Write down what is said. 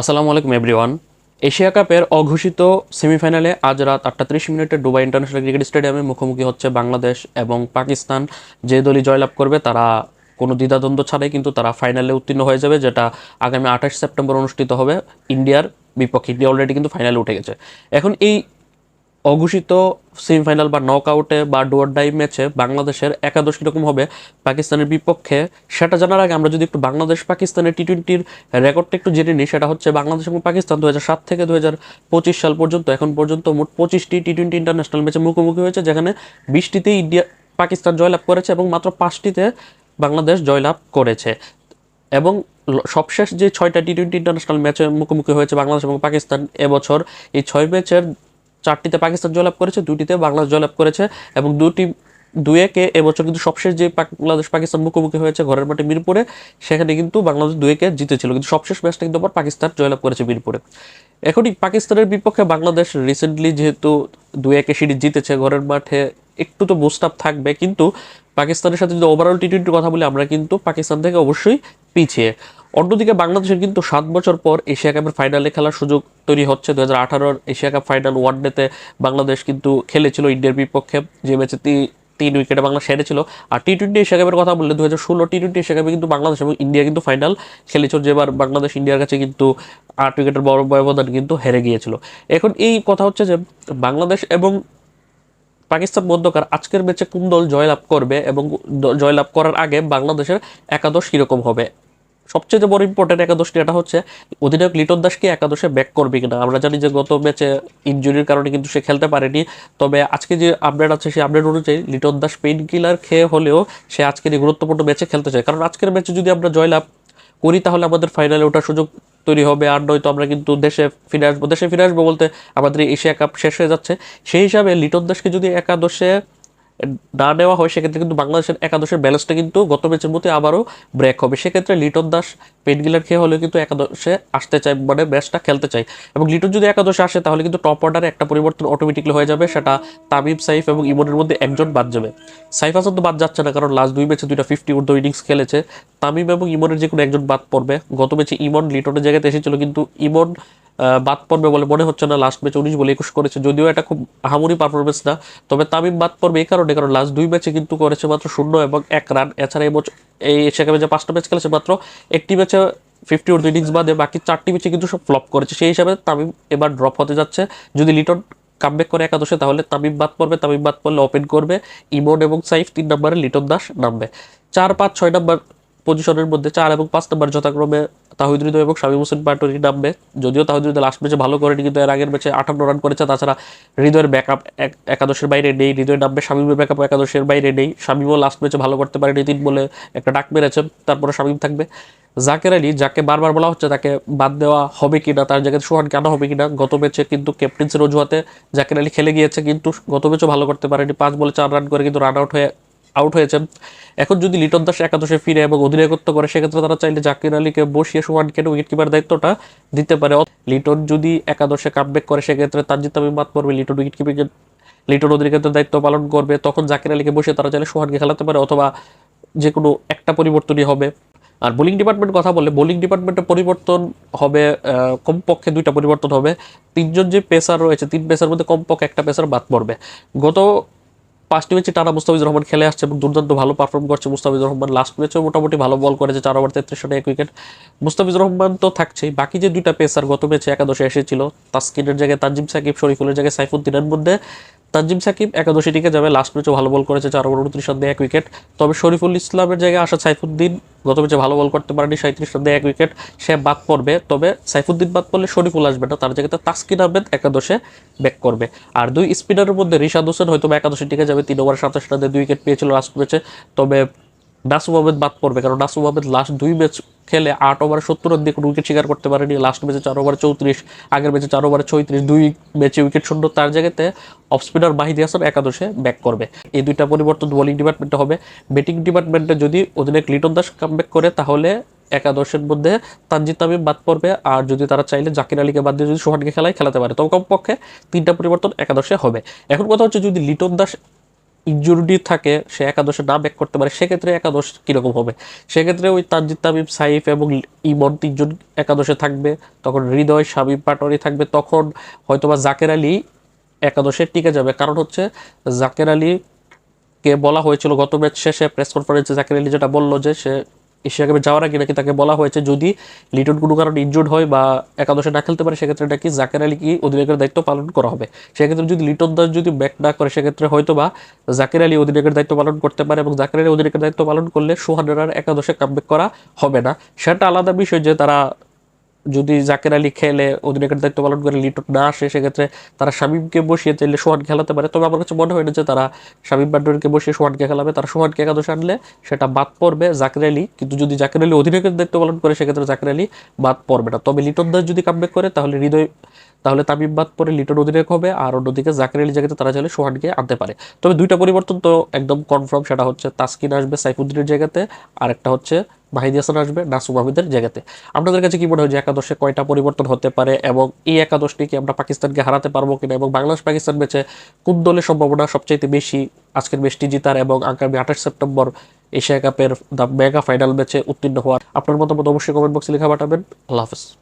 আসসালামু আলাইকুম everyone Asia কাপের অঘোষিত সেমিফাইনালে আজ রাত আটটা ত্রিশ মিনিটে ডুবাই ইন্টারন্যাশনাল ক্রিকেট স্টেডিয়ামে মুখোমুখি হচ্ছে বাংলাদেশ এবং পাকিস্তান। যে দলই জয়লাভ করবে, তারা কোনো দ্বিধাদ্বন্দ্ব ছাড়াই কিন্তু তারা ফাইনালে উত্তীর্ণ হয়ে যাবে, যেটা আগামী আঠাশ সেপ্টেম্বর অনুষ্ঠিত হবে ইন্ডিয়ার বিপক্ষে। ইন্ডিয়া অলরেডি কিন্তু ফাইনালে উঠে গেছে। এখন এই অঘোষিত সেমিফাইনাল বা নক আউটে বা ডোয়ার ডাই ম্যাচে বাংলাদেশের একাদশ কীরকম হবে পাকিস্তানের বিপক্ষে, সেটা জানার আগে আমরা যদি একটু বাংলাদেশ পাকিস্তানের টি টোয়েন্টির রেকর্ডটা একটু জেনে নিই, সেটা হচ্ছে বাংলাদেশ এবং পাকিস্তান দু সাত থেকে দু পঁচিশ সাল পর্যন্ত, এখন পর্যন্ত মোট পঁচিশটি টি টোয়েন্টি ইন্টারন্যাশনাল ম্যাচে মুখোমুখি হয়েছে, যেখানে বিশটিতে ইন্ডিয়া, পাকিস্তান জয়লাভ করেছে এবং মাত্র পাঁচটিতে বাংলাদেশ জয়লাভ করেছে। এবং সবশেষ যে ছয়টা টি টোয়েন্টি ইন্টারন্যাশনাল ম্যাচে মুখোমুখি হয়েছে বাংলাদেশ এবং পাকিস্তান এবছর, এই ছয় ম্যাচের চারটিতে পাকিস্তান জয়লাভ করেছে, দুটিতে বাংলাদেশ জয়লাভ করেছে এবং দুটি দুয়েকে এবছর কিন্তু সবশেষ যে বাংলাদেশ পাকিস্তান মুখোমুখি হয়েছে ঘরের মাঠে মিরপুরে, সেখানে কিন্তু বাংলাদেশ দুয়েকে জিতেছিল। কিন্তু সবশেষ ম্যাচটা কিন্তু আবার পাকিস্তান জয়লাভ করেছে মিরপুরে। এখনই পাকিস্তানের বিপক্ষে বাংলাদেশ রিসেন্টলি যেহেতু দুই একে সিরিজ জিতেছে, ঘরের মাঠে একটু তো বুস্ট আপ থাকবে, কিন্তু পাকিস্তানের সাথে যদি ওভারঅল টি টোয়েন্টির কথা বলি, আমরা কিন্তু পাকিস্তান থেকে অবশ্যই পিছিয়ে। অন্যদিকে বাংলাদেশের কিন্তু সাত বছর পর এশিয়া কাপের ফাইনালে খেলার সুযোগ তৈরি হচ্ছে। দু হাজার আঠারোর এশিয়া কাপ ফাইনাল ওয়ান ডেতে বাংলাদেশ কিন্তু খেলেছিল ইন্ডিয়ার বিপক্ষে। যে ম্যাচে তিন উইকেটে বাংলা সেরেছিল আর টি টোয়েন্টি এশিয়া কাপের কথা বললে দু হাজার ষোলো টি টোয়েন্টি এশিয়া কাপে কিন্তু বাংলাদেশ এবং ইন্ডিয়া কিন্তু ফাইনাল খেলেছিল। যেবার বাংলাদেশ ইন্ডিয়ার কাছে কিন্তু আট উইকেটের বড় ব্যবধান কিন্তু হেরে গিয়েছিল। এখন এই কথা হচ্ছে যে বাংলাদেশ এবং পাকিস্তান মধ্যকার আজকের ম্যাচে কোন দল জয়লাভ করবে এবং জয়লাভ করার আগে বাংলাদেশের একাদশ কীরকম হবে? সবচেয়ে বড় ইম্পর্টেন্ট একাদশটি এটা হচ্ছে অধিনায়ক লিটন দাসকে একাদশে ব্যাক করবে কিনা। আমরা জানি যে গত ম্যাচে ইঞ্জুরির কারণে কিন্তু সে খেলতে পারেনি। তবে আজকে যে আপডেট আছে, সেই আপডেট অনুযায়ী লিটন দাস পেইন কিলার খেয়ে হলেও সে আজকের এই গুরুত্বপূর্ণ ম্যাচে খেলতে চায়। কারণ আজকের ম্যাচে যদি আমরা জয়লাভ করি, তাহলে আমাদের ফাইনালে ওঠার সুযোগ তৈরি হবে। আর নয়তো আমরা কিন্তু দেশে ফিরে আসব। দেশে ফিরে আসব বলতে আমাদের এশিয়া কাপ শেষ হয়ে যাচ্ছে। সেই হিসাবে লিটন দাসকে যদি একাদশে না নেওয়া হয়, সেক্ষেত্রে কিন্তু বাংলাদেশের একাদশের ব্যালেন্সটা কিন্তু গত ম্যাচের মধ্যে আবারও ব্রেক হবে। সেক্ষেত্রে লিটন দাস পেনগিলার খেয়ে হলেও কিন্তু একাদশে আসতে চায় মানে ম্যাচটা খেলতে চায়। এবং লিটন যদি একাদশে আসে, তাহলে কিন্তু টপ অর্ডারে একটা পরিবর্তন অটোমেটিকলি হয়ে যাবে, সেটা তামিম, সাইফ এবং ইমনের মধ্যে একজন বাদ যাবে। সাইফ হাসান তো বাদ যাচ্ছে না, কারণ লাস্ট দুই ম্যাচে দুইটা ফিফটি উর্ধ ইনিংস খেলেছে। তামিম এবং ইমনের যে কোনো একজন বাদ পড়বে। গত ম্যাচে ইমন লিটনের জায়গাতে এসেছিল, কিন্তু ইমন বাদ পড়বে বলে মনে হচ্ছে না লাস্ট ম্যাচে উনিশ বলে একুশ করেছে। যদিও এটা খুব আহামরি পারফরমেন্স না, তবে তামিম বাদ পড়বে এই কারণে, কারণ লাস্ট দুই ম্যাচে কিন্তু করেছে মাত্র শূন্য এবং এক রান এছাড়া এই বছর এই এশিয়া কাপে যে পাঁচটা ম্যাচ খেলেছে মাত্র একটি ম্যাচে ফিফটি উর্ধ ইনিংস বাদে, বাকি চারটি ম্যাচে কিন্তু সব ফ্লপ করেছে। সেই হিসাবে তামিম এবার ড্রপ হতে যাচ্ছে। যদি লিটন কামব্যাক করে একাদশে, তাহলে তামিম বাদ পড়বে। তামিম বাদ পড়লে ওপেন করবে। ইমন এবং সাইফ তিন নম্বরে লিটন দাস নামবে। চার পাঁচ ছয় নম্বর পজিশনের মধ্যে চার এবং পাঁচ নম্বর যথাক্রমে তাহিদ এবং শামীম হোসেন পাটোয়ারি নামবে। যদিও তাহিদ হৃদয় লাস্ট ম্যাচে ভালো করেনি, কিন্তু এর আগের ম্যাচে আটান্ন রান করেছে। তাছাড়া হৃদয়ের ব্যাকআপ একাদশের বাইরে নেই। হৃদয় নামবে, শামীমের ব্যাকআপ একাদশের বাইরে নেই। শামীমও লাস্ট ম্যাচে ভালো করতে পারেনি। তিন বলে একটা ডাক মেরেছে। তারপরে শামীম থাকবে। জাকের আলী, যাকে বারবার বলা হচ্ছে তাকে বাদ দেওয়া হবে কি না তার জায়গায় সোহান কেন হবে কিনা, গত ম্যাচে কিন্তু ক্যাপ্টেন্সির অজুহাতে জাকের আলী খেলে গিয়েছে, কিন্তু গত ম্যাচও ভালো করতে পারেনি। পাঁচ বলে চার রান করে কিন্তু রান আউট হয়ে আউট হয়েছেন এখন যদি লিটন দাস একাদশে ফিরে এবং অধিনায়কত্ব করে, সেক্ষেত্রে তারা চাইলে জাকির আলীকে বসিয়ে সোহানকে উইকেট কিপার দায়িত্বটা দিতে পারে। লিটন যদি একাদশে কামব্যাক করে, সেক্ষেত্রে তার আমি বাদ পড়বে। লিটন উইকেট কিপিং লিটন অধিনায়কের দায়িত্ব পালন করবে। তখন জাকির আলীকে বসে তারা চাইলে সোহানকে খেলাতে পারে, অথবা যে কোনো একটা পরিবর্তনই হবে। আর বোলিং ডিপার্টমেন্ট কথা বলে বোলিং ডিপার্টমেন্টের পরিবর্তন হবে কমপক্ষে দুইটা পরিবর্তন হবে। তিনজন যে পেসার রয়েছে, তিন পেসার মধ্যে কমপক্ষে একটা পেসার বাদ পড়বে। গত পাঁচটি ম্যাচে টানা মুস্তাফিজুর রহমান খেলে আসছে এবং দুর্দান্ত ভালো পারফর্ম করছে মুস্তাফিজুর রহমান। লাস্ট ম্যাচেও মোটামুটি ভালো বল করেছে, চার ওভার তেত্রিশ রানে এক উইকেট মুস্তাফিজুর রহমান তো থাকছেই। বাকি যে দুইটা পেসার গত ম্যাচে একাদশে এসেছিল, তাসকিনের জায়গায় তাজিম সাকিব, শরীফুলের জায়গায় সাইফুদ্দিনের মধ্যে। তানজিম সাকিব একাদশী টিকে যাবে লাস্ট ম্যাচে ভালো বল করেছে চার ওভার উনত্রিশ রান এক উইকেট তবে শরীফুল ইসলামের জায়গায় আসা সাইফুদ্দিন গত ম্যাচে ভালো বল করতে পারেনি সাঁত্রিশ রান এক উইকেট সে বাদ পড়বে। তবে সাইফুদ্দিন বাদ পড়লে শরীফুল আসবে না, তার জায়গাতে তাসকিন আহমেদ একাদশে ব্যাক করবে। আর দুই স্পিনারের মধ্যে রিশাদ হোসেন হয়তো বা একাদশী টিকে যাবে, তিন ওভার সাতাশ রানে দুই উইকেট পেয়েছিল লাস্ট ম্যাচে তবে নাসুম আহমেদ বাদ পড়বে, কারণ নাসুম আহমেদ লাস্ট দুই ম্যাচ খেলে আট ওভার সত্তর রান দিয়ে কোনো উইকেট শিকার করতে পারেনি। লাস্ট ম্যাচে চার ওভারে চৌত্রিশ, আগের ম্যাচে চার ওভারে ছয়ত্রিশ, দুই ম্যাচে উইকেট শূন্য। তার জায়গাতে অফ স্পিনার মাহিদি হাসান একাদশে ব্যাক করবে। এই দুইটা পরিবর্তন বোলিং ডিপার্টমেন্টে হবে। ব্যাটিং ডিপার্টমেন্টে যদি অধিনায়ক লিটন দাস কামব্যাক করে, তাহলে একাদশের মধ্যে তানজিদ তামিম বাদ পড়বে। আর যদি তারা চাইলে জাকির আলীকে বাদ দিয়ে যদি সোহানকে খেলায় খেলাতে পারে, তবে কমপক্ষে তিনটা পরিবর্তন একাদশে হবে। এখন কথা হচ্ছে যদি লিটন দাস ইনজুরি থাকে, সে একাদশে না ব্যাক করতে পারে, সেক্ষেত্রে একাদশ কীরকম হবে? সেক্ষেত্রে ওই তানজিদ তামিম, সাইফ এবং ইমন তিনজন একাদশে থাকবে, তখন হৃদয় শামিম পাটোয়ারি থাকবে, তখন হয়তোবা জাকের আলী একাদশে টিকে যাবে। কারণ হচ্ছে জাকের আলী কে বলা হয়েছিল গত ম্যাচ শেষে প্রেস কনফারেন্সে জাকির আলী যেটা বলল যে সে এশিয়া কাপে যাওয়ার আগে নাকি তাকে বলা হয়েছে, যদি লিটন কোনো কারণে ইনজুর্ড হয় বা একাদশে না খেলতে পারে, সেক্ষেত্রে নাকি জাকের আলী কি অধিনায়কের দায়িত্ব পালন করা হবে? সেক্ষেত্রে যদি লিটন দাস যদি ব্যাক না করে, সেক্ষেত্রে হয়তো বা জাকের আলী অধিনায়কের দায়িত্ব পালন করতে পারে এবং জাকের আলী অধিনায়কের দায়িত্ব পালন করলে সোহানের একাদশে কামব্যাক করা হবে না। সেটা আলাদা বিষয় যে তারা যদি জাকের আলী খেলে, অধিনায়কের দায়িত্ব পালন করে লিটন না আসে, সেক্ষেত্রে তারা শামীমকে বসিয়ে চাইলে সোহান খেলাতে পারে। তবে আমার কাছে মনে হয় না যে তারা শামীম বান্ডারকে বসিয়ে সোহানকে খেলাবে। তারা সোহানকে একাদশে আনলে সেটা বাদ পড়বে জাকের আলী। কিন্তু যদি জাকের আলী অধিনায়কের দায়িত্ব পালন করে, সেক্ষেত্রে জাকের আলী বাদ পড়বে না। তবে লিটন দাস যদি কামব্যাক করে, তাহলে হৃদয়, তাহলে তামিম বাদ পরে লিটন অধিনায়ক হবে। আর অন্যদিকে জাকের আলী জায়গাতে তারা চাইলে সোহানকে আনতে পারে। তবে দুইটা পরিবর্তন তো একদম কনফার্ম সেটা হচ্ছে তাসকিন আসবে সাইফুদ্দিনের জায়গাতে। আর একটা হচ্ছে মাহিদি হাসান আসবে নাসুম আহমেদের জায়গাতে। আপনাদের কাছে কি মনে হয় যে একাদশে কয়টা পরিবর্তন হতে পারে এবং এই একাদশটি কি আমরা পাকিস্তানকে হারাতে পারব কিনা এবং বাংলাদেশ পাকিস্তান ম্যাচে কোন দলের সম্ভাবনা সবচাইতে বেশি আজকের ম্যাচটি জিতার এবং আগামী আঠাশ সেপ্টেম্বর এশিয়া কাপের দ্য মেগা ফাইনাল ম্যাচে উত্তীর্ণ হওয়ার? আপনার মতামত অবশ্যই কমেন্ট বক্সে লেখা পাঠাবেন। আল্লাহ হাফেজ।